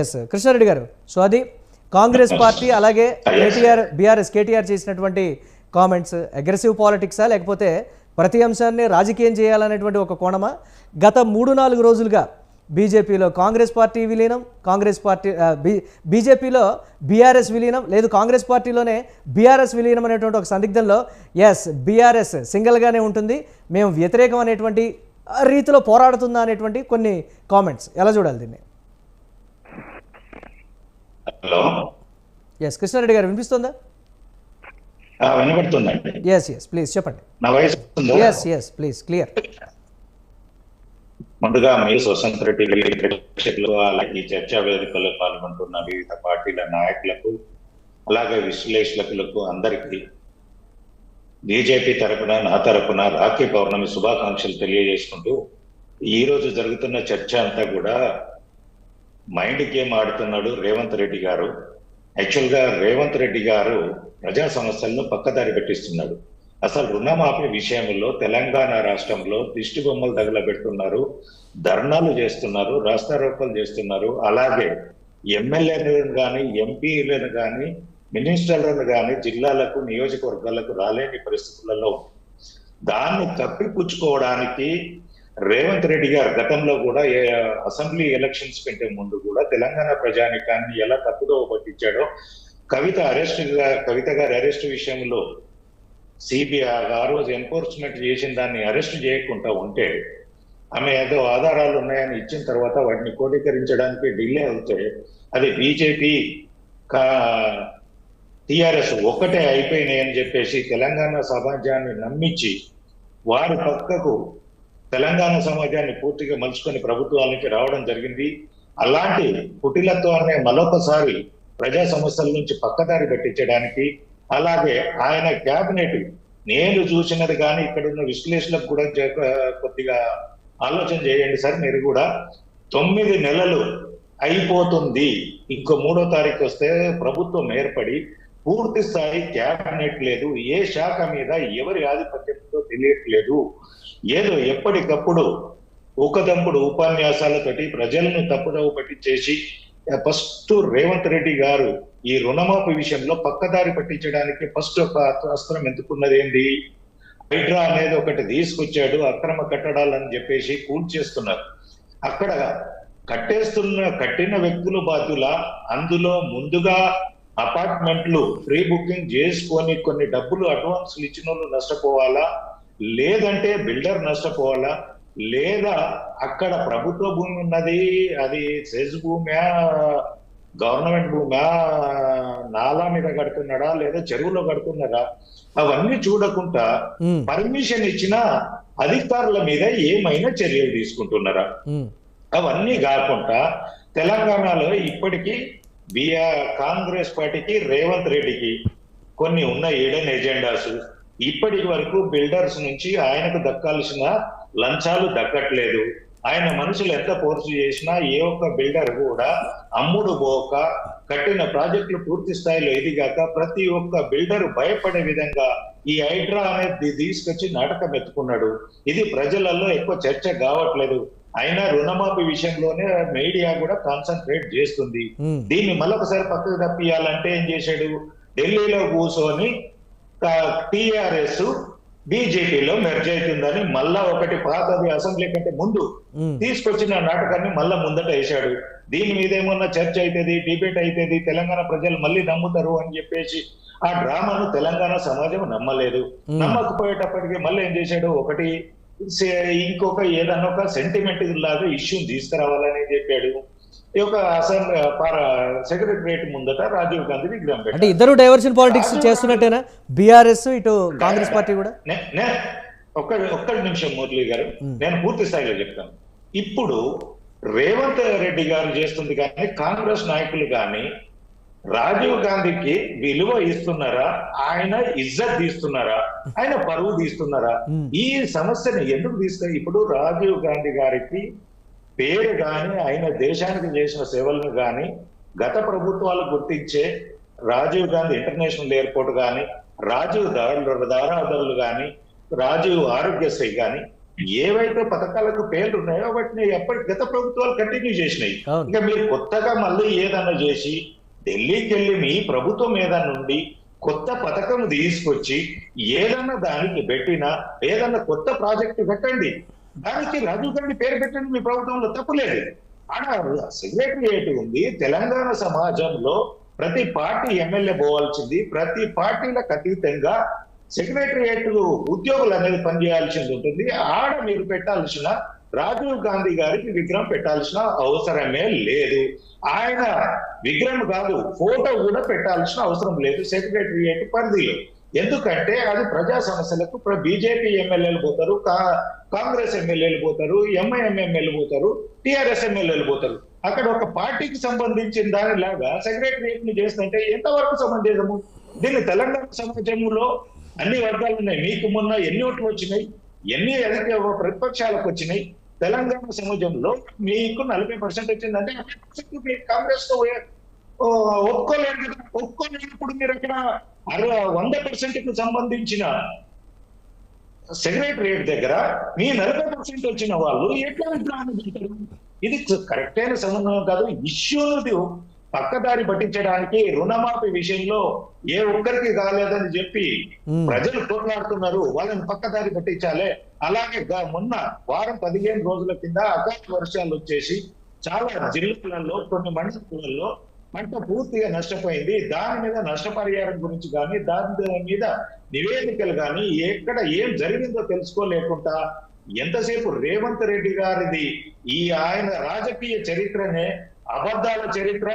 Yes Krishna Reddy గారు. So అది Congress party అలాగే కేటీఆర్ బీఆర్ఎస్ కేటీఆర్ చేసినటువంటి కామెంట్స్ అగ్రెసివ్ పాలిటిక్సా లేకపోతే ప్రతి అంశాన్ని రాజకీయం చేయాలనేటువంటి ఒక కోణమా? గత మూడు నాలుగు రోజులుగా బీజేపీలో కాంగ్రెస్ పార్టీ విలీనం కాంగ్రెస్ పార్టీ బీ బీజేపీలో బీఆర్ఎస్ విలీనం లేదు కాంగ్రెస్ పార్టీలోనే బీఆర్ఎస్ విలీనం అనేటువంటి ఒక సందిగ్ధంలో ఎస్ బీఆర్ఎస్ సింగిల్గానే ఉంటుంది. మేము వ్యతిరేకం అనేటువంటి రీతిలో పోరాడుతుందా అనేటువంటి కొన్ని కామెంట్స్ ఎలా చూడాలి దీన్ని? హలో. ఎస్ కృష్ణారెడ్డి గారు వినిపిస్తుందా? వినపడుతుందండి ఎస్ ఎస్ ప్లీజ్ చెప్పండి. నా వయసు? ఎస్ ఎస్ ప్లీజ్ క్లియర్ ముందుగా మీ స్వతంత్ర టీవీ ప్రేక్షకులు అలాగే ఈ చర్చా వేదికలో పాల్గొంటున్న వివిధ పార్టీల నాయకులకు అలాగే విశ్లేషకులకు అందరికీ బీజేపీ తరపున నా తరపున రాఖీ పౌర్ణమి శుభాకాంక్షలు తెలియజేసుకుంటూ ఈ రోజు జరుగుతున్న చర్చ అంతా కూడా మైండ్ గేమ్ ఆడుతున్నాడు రేవంత్ రెడ్డి గారు. యాక్చువల్గా రేవంత్ రెడ్డి గారు ప్రజా సమస్యలను పక్కదారి పెట్టిస్తున్నాడు. అసలు రుణమాఫీ విషయంలో తెలంగాణ రాష్ట్రంలో దిష్టి బొమ్మలు తగలబెడుతున్నారు. ధర్నాలు చేస్తున్నారు రాస్తారోకలు చేస్తున్నారు. అలాగే ఎమ్మెల్యేలను కానీ ఎంపీలను కానీ మినిస్టర్లను కానీ జిల్లాలకు నియోజకవర్గాలకు రాలేని పరిస్థితులలో దాన్ని కప్పిపుచ్చుకోవడానికి రేవంత్ రెడ్డి గారు గతంలో కూడా అసెంబ్లీ ఎలక్షన్స్ కంటే ముందు కూడా తెలంగాణ ప్రజానికాన్ని ఎలా తప్పుదోవ పట్టించాడో కవిత అరెస్ట్ కవిత గారి అరెస్ట్ విషయంలో సిబిఐ ఆ రోజు ఎన్ఫోర్స్మెంట్ చేసిన దాన్ని అరెస్ట్ చేయకుండా ఉంటే ఆమె ఏదో ఆధారాలు ఉన్నాయని ఇచ్చిన తర్వాత వాటిని కోటీకరించడానికి డిలే అవుతే అది బీజేపీ టిఆర్ఎస్ ఒకటే అయిపోయినాయి అని చెప్పేసి తెలంగాణ సమాజాన్ని నమ్మించి వారి పక్కకు తెలంగాణ సమాజాన్ని పూర్తిగా మలుచుకొని ప్రభుత్వాలకి రావడం జరిగింది. అలాంటి కుటిలత్వాన్ని మరొకసారి ప్రజా సమస్యల నుంచి పక్కదారి పట్టించడానికి అలాగే ఆయన క్యాబినెట్ నేను చూసినది కానీ ఇక్కడ ఉన్న విశ్లేషణకు కూడా కొద్దిగా ఆలోచన చేయండి సార్ మీరు కూడా. తొమ్మిది నెలలు అయిపోతుంది. ఇంకో మూడో తారీఖు వస్తే ప్రభుత్వం ఏర్పడి పూర్తి స్థాయి క్యాబినెట్ లేదు. ఏ శాఖ మీద ఎవరి ఆధిపత్యంతో తెలియట్లేదు. ఏదో ఎప్పటికప్పుడు ఊకదంపుడు ఉపన్యాసాలతోటి ప్రజలను తప్పుదవ పట్టించేసి ఫస్ట్ రేవంత్ రెడ్డి గారు ఈ రుణమాఫీ విషయంలో పక్కదారి పట్టించడానికి ఫస్ట్ ఒక అస్త్రం ఎందుకున్నది ఏంటి హైడ్రా అనేది ఒకటి తీసుకొచ్చాడు అక్రమ కట్టడాలని చెప్పేసి కూల్చేస్తున్నారు అక్కడ కట్టేస్తున్న కట్టిన వ్యక్తులు బాధ్యుల? అందులో ముందుగా అపార్ట్మెంట్లు ప్రీ బుకింగ్ చేసుకొని కొన్ని డబ్బులు అడ్వాన్స్లు ఇచ్చిన వాళ్ళు నష్టపోవాలా లేదంటే బిల్డర్ నష్టపోవాలా లేదా అక్కడ ప్రభుత్వ భూమి ఉన్నది అది సెజ్ భూమ్యా గవర్నమెంట్ భూమ్యా నాలా మీద కడుతున్నాడా లేదా చెరువులో కడుతున్నాడా అవన్నీ చూడకుండా. పర్మిషన్ ఇచ్చిన అధికారుల మీద ఏమైనా చర్యలు తీసుకుంటున్నారా. అవన్నీ కాకుండా తెలంగాణలో ఇప్పటికీ బిఆర్ కాంగ్రెస్ పార్టీకి రేవంత్ రెడ్డికి కొన్ని ఉన్న ఈడెన్ ఎజెండాస్. ఇప్పటి వరకు బిల్డర్స్ నుంచి ఆయనకు దక్కాల్సిన లంచాలు దక్కట్లేదు. ఆయన మనుషులు ఎంత ఫోర్స్ చేసినా ఏ ఒక్క బిల్డర్ కూడా అమ్ముడు పోక కట్టిన ప్రాజెక్టులు పూర్తి స్థాయిలో ఎదిగాక ప్రతి ఒక్క బిల్డర్ భయపడే విధంగా ఈ హైడ్రా అనేది తీసుకొచ్చి నాటకం ఎత్తుకున్నాడు. ఇది ప్రజలలో ఎక్కువ చర్చ కావట్లేదు. అయినా రుణమాఫీ విషయంలోనే మీడియా కూడా కాన్సన్ట్రేట్ చేస్తుంది. దీన్ని మళ్ళొకసారి పక్కకు తప్పియాలంటే ఏం చేశాడు ఢిల్లీలో కూర్చొని టిఆర్ఎస్ బీజేపీలో మెర్జ్ అవుతుందని మళ్ళా ఒకటి పాతది అసెంబ్లీ కంటే ముందు. తీసుకొచ్చిన నాటకాన్ని మళ్ళా ముందట వేశాడు దీని మీద ఏమన్నా చర్చ అవుతుంది డిబేట్ అవుతుంది తెలంగాణ ప్రజలు మళ్ళీ నమ్ముతారు అని చెప్పేసి ఆ డ్రామాను తెలంగాణ సమాజం నమ్మలేదు మ్మ్. నమ్మకపోయేటప్పటికి మళ్ళీ ఏం చేశాడు ఒకటి ఇంకొక ఏదన్నా ఒక సెంటిమెంట్ లాగా ఇష్యూని తీసుకురావాలని చెప్పాడు. ఈ యొక్క సెక్రటరియట్ ముందట రాజీవ్ గాంధీ విగ్రహం అంటే ఇద్దరు డైవర్షన్ పాలిటిక్స్ చేస్తున్నట్టేనా? బీఆర్ఎస్ ఇటు కాంగ్రెస్ పార్టీ కూడా? ఒక్క ఒక్క నిమిషం మురళి గారు. నేను పూర్తి స్థాయిలో చెప్తాను. ఇప్పుడు రేవంత్ రెడ్డి గారు చేస్తుంది కానీ కాంగ్రెస్ నాయకులు కానీ రాజీవ్ గాంధీకి విలువ ఇస్తున్నారా? ఆయన ఇజ్జత్ తీస్తున్నారా? ఆయన పరువు తీస్తున్నారా. ఈ సమస్యని ఎందుకు తీసుకు? ఇప్పుడు రాజీవ్ గాంధీ గారికి పేరు గాని ఆయన దేశానికి చేసిన సేవలను గాని గత ప్రభుత్వాలు గుర్తించే రాజీవ్ గాంధీ ఇంటర్నేషనల్ ఎయిర్పోర్ట్ గాని రాజీవ్ దారులు దారాదారులు గాని రాజీవ్ ఆరోగ్యశ్రీ గాని ఏవైతే పథకాలకు పేర్లు ఉన్నాయో వాటిని ఎప్పటి గత ప్రభుత్వాలు కంటిన్యూ చేసినాయి. ఇంకా మీరు కొత్తగా మళ్ళీ ఏదన్నా చేసి ఢిల్లీకి వెళ్ళి మీ ప్రభుత్వం మీద నుండి కొత్త పథకం తీసుకొచ్చి ఏదన్నా దానికి పెట్టినా ఏదన్నా కొత్త ప్రాజెక్టు పెట్టండి. దానికి రాజీవ్ గాంధీ పేరు పెట్టండి మీ ప్రభుత్వంలో తప్పులేదు ఆడ సెక్రటరియేట్ ఉంది. తెలంగాణ సమాజంలో ప్రతి పార్టీ ఎమ్మెల్యే పోవాల్సింది. ప్రతి పార్టీలకు అతీతంగా సెక్రటరియేట్ ఉద్యోగులు అనేది పనిచేయాల్సింది ఉంటుంది. ఆడ మీరు పెట్టాల్సిన రాజీవ్ గాంధీ గారికి విగ్రహం పెట్టాల్సిన అవసరమే లేదు. ఆయన విగ్రహం కాదు ఫోటో కూడా పెట్టాల్సిన అవసరం లేదు సెక్రటరియేట్ పరిధిలో. ఎందుకంటే అది ప్రజా సమస్యలకు బీజేపీ ఎమ్మెల్యేలు పోతారు కా- కాంగ్రెస్ ఎమ్మెల్యేలు పోతారు ఎంఐఎం ఎమ్మెల్యేలు పోతారు టిఆర్ఎస్ ఎమ్మెల్యేలు పోతారు. అక్కడ ఒక పార్టీకి సంబంధించిన దానిలాగా సెక్రటరియట్ని చేస్తుంటే ఎంతవరకు సమంజసము దీన్ని తెలంగాణ సమాజంలో అన్ని వర్గాలు ఉన్నాయి. మీకు మొన్న ఎన్ని ఓట్లు వచ్చినాయి? ఎన్ని అధిక ప్రతిపక్షాలకు వచ్చినాయి? తెలంగాణ సమాజంలో మీకు నలభై పర్సెంట్ వచ్చిందంటే మీరు కాంగ్రెస్తో ఒప్పుకోలేరు కదా ఒప్పుకోలేనప్పుడు మీరు అక్కడ అరవై వంద పర్సెంట్కు సంబంధించిన సెక్రటరియట్ దగ్గర మీ నలభై పర్సెంట్ వచ్చిన వాళ్ళు ఎట్లా విగ్రహాన్ని ఇది కరెక్ట్ అయిన సంబంధం కాదు ఇష్యూను పక్కదారి పట్టించడానికి రుణమాఫీ విషయంలో ఏ ఒక్కరికి కాలేదని చెప్పి. ప్రజలు పోట్లాడుతున్నారు వాళ్ళని పక్కదారి పట్టించాలి. అలాగే మొన్న వారం పదిహేను రోజుల కింద అకాల వర్షాలు వచ్చేసి చాలా జిల్లాలలో కొన్ని మండలాలలో పంట పూర్తిగా నష్టపోయింది. దాని మీద నష్టపరిహారం గురించి కానీ దాని మీద నివేదికలు కానీ ఎక్కడ ఏం జరిగిందో తెలుసుకోలేకుండా ఎంతసేపు రేవంత్ రెడ్డి గారిది ఈ ఆయన రాజకీయ చరిత్రనే అబద్ధాల చరిత్ర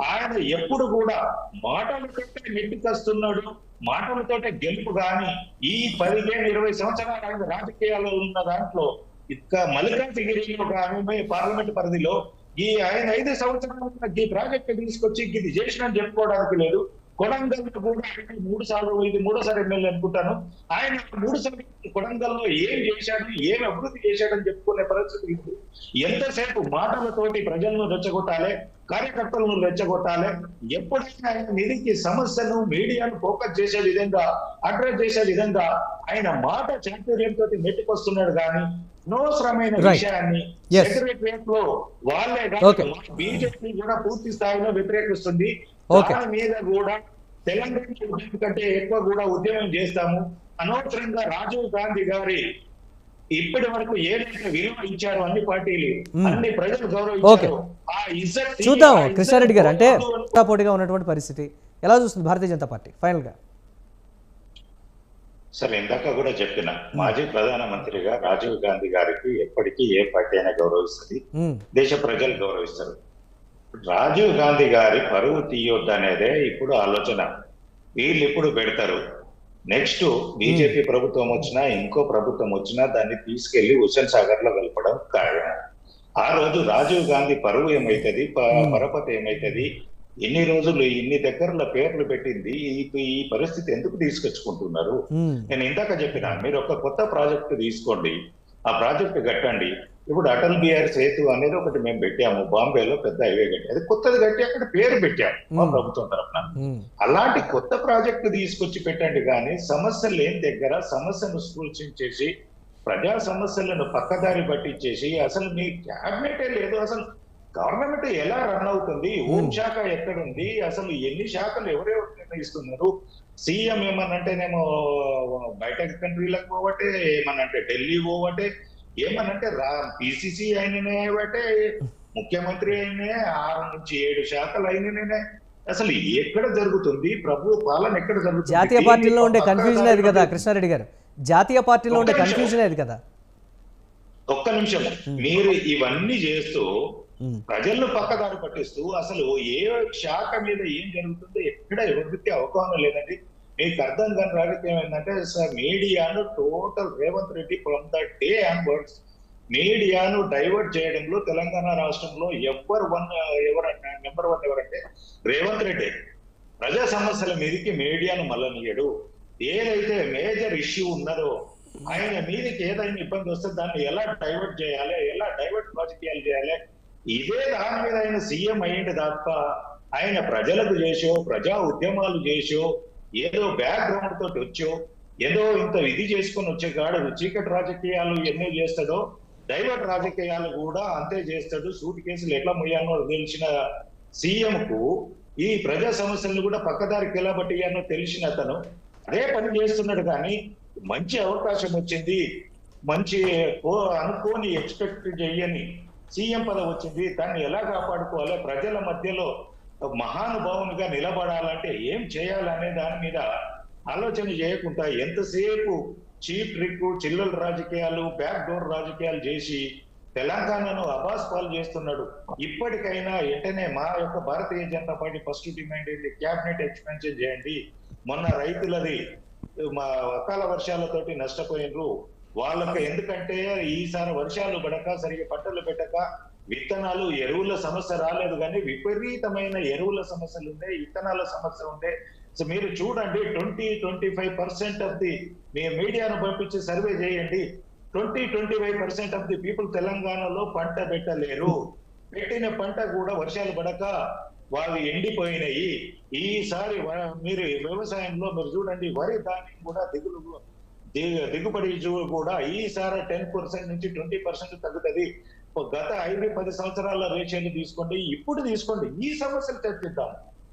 ఆయన ఎప్పుడు కూడా మాటలతోటే నెట్టికొస్తున్నాడు మాటలతోటే గెలుపు కానీ ఈ పదిహేను ఇరవై సంవత్సరాలు ఆయన రాజకీయాల్లో ఉన్న దాంట్లో ఇక మల్లికార్జుగిరిలో కానీ పార్లమెంట్ పరిధిలో ఈ ఆయన ఐదు సంవత్సరాలు ఈ ప్రాజెక్ట్ తీసుకొచ్చి ఇది చేసిన చెప్పుకోవడానికి లేదు. కొడంగల్ కూడా ఆయన మూడు సార్లు ఇది మూడోసారి ఎమ్మెల్యే అనుకుంటాను ఆయన మూడు సార్లు కొడంగల్లో ఏం చేశాడు ఏం అభివృద్ధి చేశాడని చెప్పుకునే పరిస్థితి లేదు ఎంతసేపు మాటలతోటి ప్రజలను రెచ్చగొట్టాలి కార్యకర్తలను రెచ్చగొట్టాలి ఎప్పుడైనా ఆయన నిధికి సమస్యను మీడియాను ఫోకస్ చేసే విధంగా అడ్రస్ చేసే విధంగా ఆయన మాట చాతుర్యంతో నెట్టుకొస్తున్నాడు కానీ అనవసరమైన. విషయాన్ని Yes. సెక్రటరియట్లో వాళ్ళే. బీజేపీ కూడా పూర్తి స్థాయిలో వ్యతిరేకిస్తుంది. దాని మీద కూడా తెలంగాణ ఉద్యమం కంటే ఎక్కువ కూడా ఉద్యమం చేస్తాము. అనవసరంగా రాజీవ్ గాంధీ గారి ఇప్పటి వరకు ఏదైతే విలువ ఇచ్చారో అన్ని పార్టీలు. అన్ని ప్రజలు. గౌరవించారు ఆ ఇజ్జత్ చూద్దాం కృష్ణారెడ్డి గారు అంటే. పోటీగా ఉన్నటువంటి పరిస్థితి ఎలా చూస్తుంది భారతీయ జనతా పార్టీ? ఫైనల్గా. సరే ఇందాక కూడా చెప్పిన మాజీ ప్రధానమంత్రిగా రాజీవ్ గాంధీ గారికి ఎప్పటికీ ఏ పార్టీ అయినా గౌరవిస్తుంది. దేశ ప్రజలు గౌరవిస్తారు. రాజీవ్ గాంధీ గారి పరువు తీయొద్దు అనేదే ఇప్పుడు ఆలోచన. వీళ్ళు ఇప్పుడు పెడతారు. నెక్స్ట్ బీజేపీ ప్రభుత్వం వచ్చినా ఇంకో ప్రభుత్వం వచ్చినా దాన్ని తీసుకెళ్ళి హుస్సేన్ సాగర్లో కలపడం ఖాయం. ఆ రోజు రాజీవ్ గాంధీ పరువు ఏమైతుంది. పరపతి ఏమైతుంది? ఇన్ని రోజులు ఇన్ని దగ్గరల పేర్లు పెట్టింది? ఈ- పరిస్థితి ఎందుకు తీసుకొచ్చుకుంటున్నారు? నేను ఇందాక చెప్పిన మీరు ఒక కొత్త ప్రాజెక్ట్ తీసుకోండి. ఆ ప్రాజెక్ట్ కట్టండి. ఇప్పుడు అటల్ బిహారీ సేతు అనేది ఒకటి మేము పెట్టాము. బాంబేలో పెద్ద హైవే కట్టి అది కొత్తది కట్టి అక్కడ పేరు పెట్టాము మా. ప్రభుత్వం తరఫున. అలాంటి కొత్త ప్రాజెక్టు తీసుకొచ్చి పెట్టండి కానీ సమస్య లేని దగ్గర సమస్యను సూచించేసి ప్రజా సమస్యలను పక్కదారి పట్టించేసి అసలు మీ క్యాబినెటే లేదు. అసలు గవర్నమెంట్ ఎలా రన్ అవుతుంది? హోం. శాఖ ఎక్కడుంది? అసలు ఎన్ని శాఖలు ఎవరెవరు నిర్ణయిస్తున్నారు? సీఎం ఏమనంటేనేమో బయట కంట్రీలకు పోవటే ఏమనంటే ఢిల్లీ పోవటే ఏమనంటే రా పిసిసి అయిననే బట్టే ముఖ్యమంత్రి అయినే ఆరు నుంచి ఏడు శాఖలు అయిననే అసలు ఎక్కడ జరుగుతుంది? ప్రభు పాలన ఎక్కడ జరుగుతుంది? జాతీయ పార్టీలో ఉండే కన్ఫ్యూజన్ అది కదా కృష్ణారెడ్డి గారు. జాతీయ పార్టీలో ఉండే. కన్ఫ్యూజన్ అది కదా. ఒక్క నిమిషం. మీరు ఇవన్నీ చేస్తూ ప్రజలను పక్కదారి పట్టిస్తూ అసలు ఏ శాఖ మీద ఏం జరుగుతుందో ఎక్కడ ఎవరికి అవగాహన లేదండి. మీకు అర్థం కాని రాజకీయం ఏంటంటే సార్ మీడియాను total Revanth Reddy from the day onwards మీడియాను డైవర్ట్ చేయడంలో తెలంగాణ రాష్ట్రంలో ఎవరు వన్ ఎవరు నెంబర్ వన్ ఎవరంటే రేవంత్ రెడ్డి. ప్రజా సమస్యల మీదకి మీడియాను మల్లనీయడు ఏదైతే మేజర్ ఇష్యూ ఉన్నదో ఆయన మీదకి ఏదైనా ఇబ్బంది వస్తే దాన్ని ఎలా డైవర్ట్ చేయాలి ఎలా డైవర్ట్ రాజకీయాలు చేయాలి ఇదే దాని మీద ఆయన సీఎం అయ్యింది తప్ప ఆయన ప్రజలకు చేసో ప్రజా ఉద్యమాలు చేసో ఏదో బ్యాక్గ్రౌండ్ తోటి వచ్చో ఏదో ఇంత ఇది చేసుకొని వచ్చే గాడు చీకటి రాజకీయాలు ఎన్నో చేస్తాడో డైవర్ట్ రాజకీయాలు కూడా అంతే చేస్తాడు. సూట్ కేసులు ఎట్లా ముయ్యానో తెలిసిన సీఎం కు ఈ ప్రజా సమస్యలను కూడా పక్కదారికి ఎలా పట్టియానో తెలిసిన అతను అదే పని చేస్తున్నాడు కానీ మంచి అవకాశం వచ్చింది. మంచి కో- అనుకోని ఎక్స్పెక్ట్ చేయని సీఎం పదవి వచ్చింది. దాన్ని ఎలా కాపాడుకోవాలి ప్రజల మధ్యలో మహానుభావునిగా నిలబడాలంటే ఏం చేయాలనే దాని మీద ఆలోచన చేయకుండా ఎంతసేపు చీప్ ట్రిక్ చిల్లల రాజకీయాలు బ్యాక్ డోర్ రాజకీయాలు చేసి తెలంగాణను అబాస్ పాలు చేస్తున్నాడు. ఇప్పటికైనా వెంటనే మా యొక్క Bharatiya Janata Party first demand ఏంటి? క్యాబినెట్ ఎక్స్పెన్షన్ చేయండి. మొన్న రైతులది మా అకాల వర్షాలతోటి నష్టపోయినరు. వాళ్ళకి ఎందుకంటే ఈసారి వర్షాలు పడక సరిగ్గా పంటలు పెట్టక విత్తనాలు ఎరువుల సమస్య రాలేదు కానీ విపరీతమైన ఎరువుల సమస్యలు ఉండే విత్తనాల సమస్య ఉండే. సో మీరు చూడండి twenty twenty five percent of the మీ మీడియాను పంపించి సర్వే చేయండి. Twenty twenty five percent of the people తెలంగాణలో పంట పెట్టలేరు. పెట్టిన పంట కూడా వర్షాలు పడక వాళ్ళు ఎండిపోయినాయి. ఈసారి మీరు వ్యవసాయంలో మీరు చూడండి వరి ధాన్యం కూడా దిగులు దిగుబడి కూడా ఈసారి టెన్ పర్సెంట్ నుంచి ట్వంటీ పర్సెంట్ తగ్గుతుంది. గత ఐదు పది సంవత్సరాల రేషన్లు తీసుకోండి ఇప్పుడు తీసుకోండి ఈ సమస్యలు చర్చిద్దాం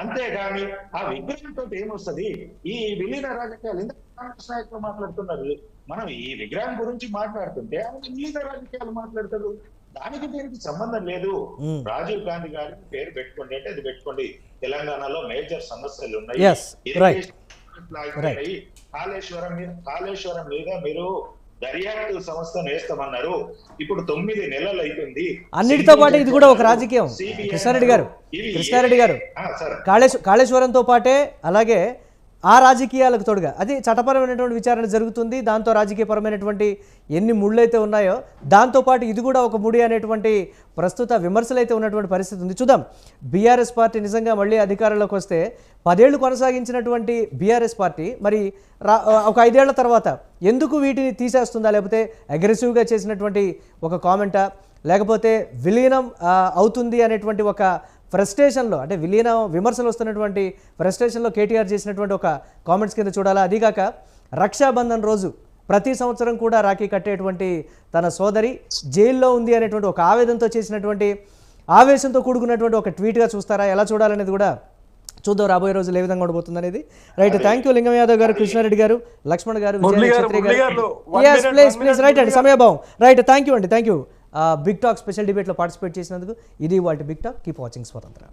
అంతేగాని ఆ విగ్రహంతో ఏమొస్తుంది? ఈ విలీన రాజకీయాలు ఎందుకు కాంగ్రెస్ నాయకులు మాట్లాడుతున్నారు? మనం ఈ విగ్రహం గురించి మాట్లాడుతుంటే ఆయన విలీన రాజకీయాలు మాట్లాడతారు. దానికి దీనికి సంబంధం లేదు. రాజీవ్ గాంధీ గారి పేరు పెట్టుకోండి అంటే అది పెట్టుకోండి. తెలంగాణలో మేజర్ సమస్యలు ఉన్నాయి. కాళేశ్వరం మీద కాళేశ్వరం మీద మీరు దర్యాప్తు సంస్థను వేస్తామన్నారు. ఇప్పుడు తొమ్మిది నెలలు అవుతుంది అన్నిటితో పాటు ఇది కూడా ఒక రాజకీయం. కృష్ణారెడ్డి గారు కృష్ణారెడ్డి గారు కాళేశ్వరంతో పాటే అలాగే ఆ రాజకీయాలకు తోడుగా. అది చట్టపరమైనటువంటి విచారణ జరుగుతుంది. దాంతో రాజకీయపరమైనటువంటి ఎన్ని ముళ్ళైతే ఉన్నాయో దాంతోపాటు ఇది కూడా ఒక ముడి అనేటువంటి ప్రస్తుత విమర్శలు అయితే ఉన్నటువంటి పరిస్థితి ఉంది. చూద్దాం. బీఆర్ఎస్ పార్టీ నిజంగా మళ్ళీ అధికారంలోకి వస్తే పదేళ్ళు కొనసాగించినటువంటి బీఆర్ఎస్ పార్టీ మరి రా ఒక ఐదేళ్ళ తర్వాత ఎందుకు వీటిని తీసేస్తుందా? లేకపోతే అగ్రెసివ్గా చేసినటువంటి ఒక కామెంటా? లేకపోతే విలీనం అవుతుంది అనేటువంటి ఒక ఫ్రస్ట్రేషన్లో అంటే విలీనం విమర్శలు వస్తున్నటువంటి ఫ్రస్ట్రేషన్లో కేటీఆర్ చేసినటువంటి ఒక కామెంట్స్ కింద చూడాలా? అదిగాక రక్షాబంధన్ రోజు ప్రతి సంవత్సరం కూడా రాఖీ కట్టేటువంటి తన సోదరి జైల్లో ఉంది అనేటువంటి ఒక ఆవేదనతో చేసినటువంటి ఆవేశంతో కూడుకున్నటువంటి ఒక ట్వీట్గా చూస్తారా? ఎలా చూడాలనేది కూడా చూద్దాం రాబోయే రోజులు ఏ విధంగా ఉండబోతుంది అనేది. Right thank you Lingam Yadav గారు కృష్ణారెడ్డి గారు లక్ష్మణ్ గారు విజయ గారు, ప్లీజ్ ప్లీజ్ రైట్ అండి సమయభావం. రైట్ థ్యాంక్ యూ అండి thank you big talk special డిబేట్లో పార్టిసిపేట్ చేసినందుకు ఇది వాటి బిగ్ టాక్ కీప్ వాచింగ్ స్వతంత్ర.